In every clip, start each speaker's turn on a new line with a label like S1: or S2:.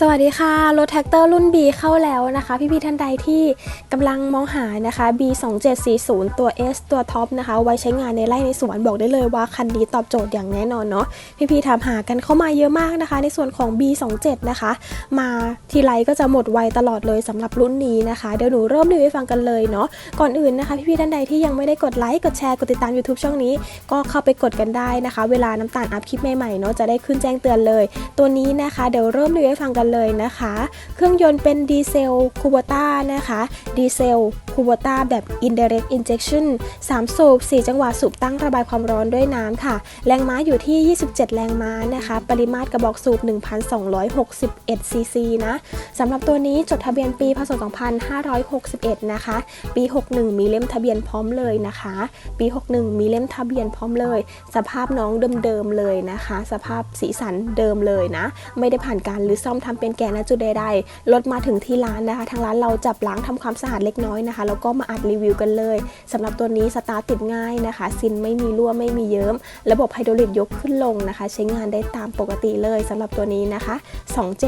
S1: สวัสดีค่ะ รถแท็กเตอร์รุ่น B เข้าแล้วนะคะ พี่ๆท่านใดที่กำลังมองหานะคะ B 2 7 4 0ตัว S ตัวท็อปนะคะ ไว้ใช้งานในไร่ในสวนบอกได้เลยว่าคันนี้ตอบโจทย์อย่างแน่นอนเนาะพี่ๆถามหากันเข้ามาเยอะมากนะคะ ในส่วนของ B 2 7นะคะ มาทีไรก็จะหมดไวตลอดเลยสำหรับรุ่นนี้นะคะเดี๋ยวหนูเริ่มรีวิวให้ฟังกันเลยเนาะก่อนอื่นนะคะพี่ๆท่านใดที่ยังไม่ได้กดไลค์กดแชร์กดติดตาม YouTube ช่องนี้ ก็เข้าไปกดกันได้นะคะ เวลาน้ำตาลอัพคลิปใหม่ๆเนาะจะได้ขึ้นแจ้งเตือนเลย ตัวนี้นะคะเดี๋ยวเริ่มรีวิวฟังกันเลยนะคะ เครื่องยนต์เป็นดีเซลคูโบต้านะคะ ดีเซล คูโบต้าแบบ indirect injection 3 สูบ 4 จังหวะสูบตั้งระบายความร้อนด้วยน้ำค่ะ แรงม้าอยู่ที่ 27 แรงม้านะคะ ปริมาตรกระบอกสูบ 1,261 ซีซีนะสำหรับตัวนี้จดทะเบียนปีพศ 2561 นะคะ ปี 61 มีเล่มทะเบียนพร้อมเลยนะคะ ปี 61 มีเล่มทะเบียนพร้อมเลย สภาพน้องเดิมๆเลยนะคะ สภาพสีสันเดิมเลยนะ ไม่ได้ผ่านการหรือซ่อมทำเป็นแกนะจุดใดๆรถมาถึงที่ร้านนะคะ ทางร้านเราจับล้างทำความสะอาดเล็กน้อยนะคะแล้วก็มาอัดรีวิวกันเลยสำหรับตัวนี้สตาร์ทติดง่ายนะคะ ซินไม่มีรั่วไม่มีเยิ้ม ระบบไฮดรอลิกยกขึ้นลงนะคะ ใช้งานได้ตามปกติเลยสำหรับตัวนี้นะคะ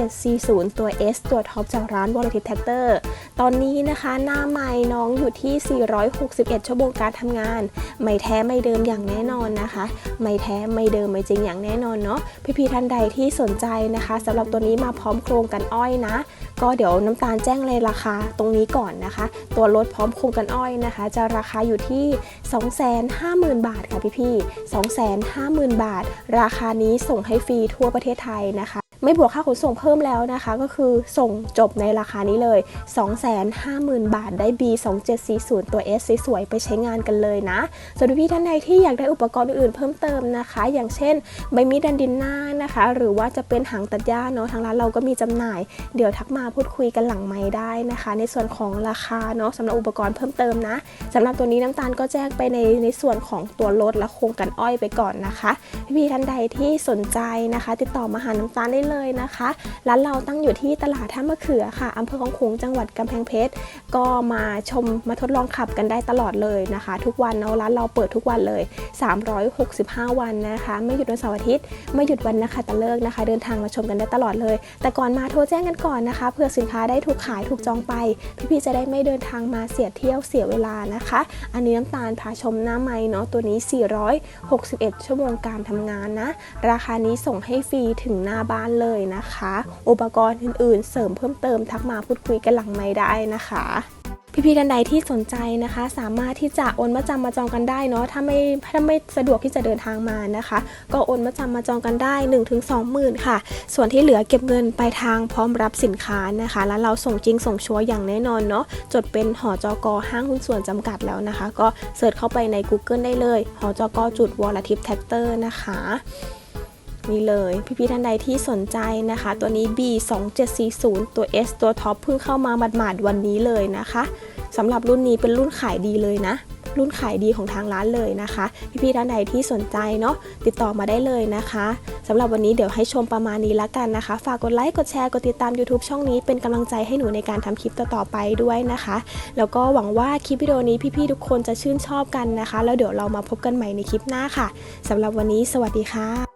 S1: 2740 ตัว S ตัวท็อปจากร้าน v o l a t i v e Tractor ตอนนี้นะคะหน้าใหม่น้องอยู่ที่ 461 ชั่วโมงการทำงาน ไม่แท้ไม่เดิมอย่างแน่นอนนะคะ ไม่แท้ไม่เดิมไม่จริงอย่างแน่นอนเนาะพี่ๆท่านใดที่สนใจนะคะสำหรับตัวนี้มาพร้อมโครงกันอ้อยนะ ก็เดี๋ยวน้ำตาลแจ้งเลยราคาตรงนี้ก่อนนะคะ ตัวรถพร้อมโครงกันอ้อยนะคะ จะราคาอยู่ที่ 250,000 บาทค่ะพี่ๆ250,000 บาท ราคานี้ส่งให้ฟรีทั่วประเทศไทยนะคะ ไม่บวกค่าขนส่งเพิ่มแล้วนะคะ ก็คือส่งจบในราคานี้เลย 250,000 บาทได้ B 2740ตัว S สวยๆไปใช้งานกันเลยนะส่วนพี่ท่านใดที่อยากได้อุปกรณ์อื่นๆเพิ่มเติมนะคะ อย่างเช่นใบมีดดันดินหน้านะคะ หรือว่าจะเป็นหางตัดหญ้าเนาะทางร้านเราก็มีจำหน่าย เดี๋ยวทักมาพูดคุยกันหลังไม้ได้นะคะ ในส่วนของราคาเนาะสำหรับอุปกรณ์เพิ่มเติมนะสำหรับตัวนี้น้ำตาลก็แจ้งไปในในส่วนของตัวรถและโครงกันอ้อยไปก่อนนะคะ พี่ท่านใดที่สนใจนะคะ ติดต่อมาหาน้ำตาลได้เลยนะคะร้านเราตั้งอยู่ที่ตลาดท่ามะเขือค่ะอำเภอของขงจังหวัดกำแพงเพชรก็มาชมมาทดลองขับกันได้ตลอดเลยนะคะ ทุกวันเนาะร้านเราเปิดทุกวันเลย 365 วันนะคะ ไม่หยุดวันเสาร์อาทิตย์ไม่หยุดวันนะคะตะเลิกนะคะ เดินทางมาชมกันได้ตลอดเลย แต่ก่อนมาโทรแจ้งกันก่อนนะคะเพื่อสินค้าได้ถูกขายถูกจองไป พี่ๆจะได้ไม่เดินทางมาเสียเที่ยวเสียเวลานะคะ อันนี้น้ำตาลพาชมหน้าไม้เนาะตัวนี้ 461 ชั่วโมงการทำงานนะ ราคานี้ส่งให้ฟรีถึงหน้าบ้านเลยนะคะ อุปกรณ์อื่นๆ เสริมเพิ่มเติมทักมาพูดคุยกันหลังไม้ได้นะคะพี่ๆท่านใดที่สนใจนะคะ สามารถที่จะโอนมาจำมาจองกันได้เนาะถ้าไม่ถ้าไม่สะดวกที่จะเดินทางมานะคะ ก็โอนมาจำมาจองกันได้ 1-2หมื่นค่ะ ส่วนที่เหลือเก็บเงินไปลายทางพร้อมรับสินค้านะคะ แล้วเราส่งจริงส่งชัวร์อย่างแน่นอนเนาะจดเป็นหอจกห้างหุ้นส่วนจำกัดแล้วนะคะ ก็เสิร์ชเข้าไปใน Google ได้เลยหอจกจุดวอลทิปแท็กเตอร์นะคะ นี่เลยพี่ๆท่านใดที่สนใจนะคะ ตัวนี้ B 2 7 4 0 ตัว S ตัวท็อปเพิ่งเข้ามาหมาดๆวันนี้เลยนะคะสำหรับรุ่นนี้เป็นรุ่นขายดีเลยนะ รุ่นขายดีของทางร้านเลยนะคะ พี่ๆท่านใดที่สนใจเนาะติดต่อมาได้เลยนะคะสำหรับวันนี้เดี๋ยวให้ชมประมาณนี้ละกันนะคะ ฝากกดไลค์กดแชร์กดติดตาม YouTube ช่องนี้เป็นกำลังใจให้หนูในการทำคลิปต่อๆไปด้วยนะคะ แล้วก็หวังว่าคลิปวิดีโอนี้พี่ๆทุกคนจะชื่นชอบกันนะคะ แล้วเดี๋ยวเรามาพบกันใหม่ในคลิปหน้าค่ะสำหรับวันนี้ สวัสดีค่ะ